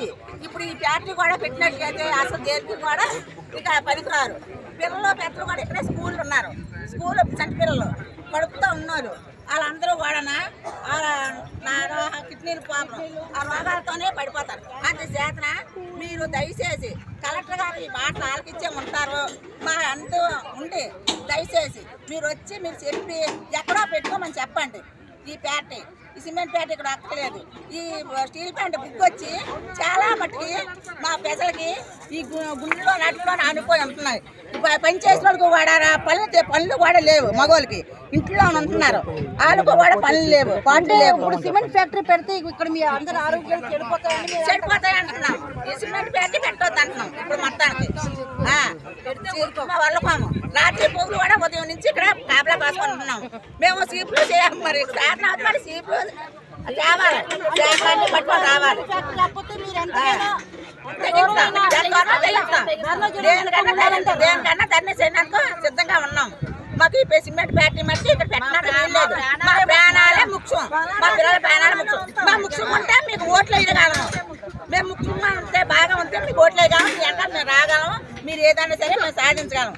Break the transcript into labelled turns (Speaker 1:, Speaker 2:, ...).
Speaker 1: వచ్చి ఇప్పుడు ఈ ఫ్యాక్టరీ కూడా పెట్టినట్లయితే అసలు దేనికి కూడా ఇక పనికిరారు. పిల్లలు పెద్దలు కూడా ఇక్కడే స్కూల్ ఉన్నారు. స్కూల్ చంటి పిల్లలు కడుపుతో ఉన్నారు వాళ్ళందరూ కూడా నా కిడ్నీలు ప్రాబ్లం ఆ రోగాలతోనే పడిపోతారు. అందుచేతన మీరు దయచేసి కలెక్టర్ గారు ఈ మాటలు ఆలకిచ్చే ఉంటారు. మా అంటూ ఉండి దయచేసి మీరు వచ్చి మీరు చెప్పి ఎక్కడో పెట్టుకోమని చెప్పండి. ఈ ఫ్యాక్టరీ ఈ సిమెంట్ ఫ్యాక్టరీ ఇక్కడ అక్కర్లేదు. ఈ స్టీల్ ప్లాంట్ బుక్ వచ్చి చాలా మట్టుకి మా ప్రజలకి ఈ గుండెలో నటులో ఆనుకొని ఉంటున్నాయి. పని చేసిన వాళ్ళకి వాడారా పనులు పనులు కూడా లేవు మగవాళ్ళకి. ఇంట్లో ఉంటున్నారు వాళ్ళకు కూడా పనులు లేవు పాటలు లేవు.
Speaker 2: ఇప్పుడు సిమెంట్ ఫ్యాక్టరీ పెడితే ఇక్కడ మీ అందరి ఆరోగ్యాలు చెడిపోతాయని మీరు
Speaker 1: చెడిపోతాయి అంటున్నాం. ఈ సిమెంట్ ఫ్యాక్టరీ పెట్టొద్దు అంటున్నాం ఇప్పుడు మొత్తానికి. వాళ్ళకోము రాత్రి పొగులు కూడా ఉదయం నుంచి ఇక్కడ కాపలా కాసుకొని ఉంటున్నాం మేము సీపులు చేయం మరి. సాధన మరి సీపులు తేవాలి చేపలన్నీ పట్టుకొని రావాలి. దేనికన్నా ధర్నా చేయడానికి సిద్ధంగా ఉన్నాం. మాకు ఈ సిమెంట్ ఫ్యాక్టరీ మట్టి ఇక్కడ పెట్టడానికి వీల్లేదు మా ప్రాణాలే ముఖ్యం. మా పిల్లల ప్రాణాలే ముఖ్యం. మా ముఖ్యం ఉంటే మీకు ఓట్లు వేయగలము మేము ముఖ్యంగా ఉంటే బాగా ఉంటే మీకు ఓట్లు వేయగలం. మీ వెంట మేము రాగలం. మీరు ఏదైనా సరే మేము సాధించగలం.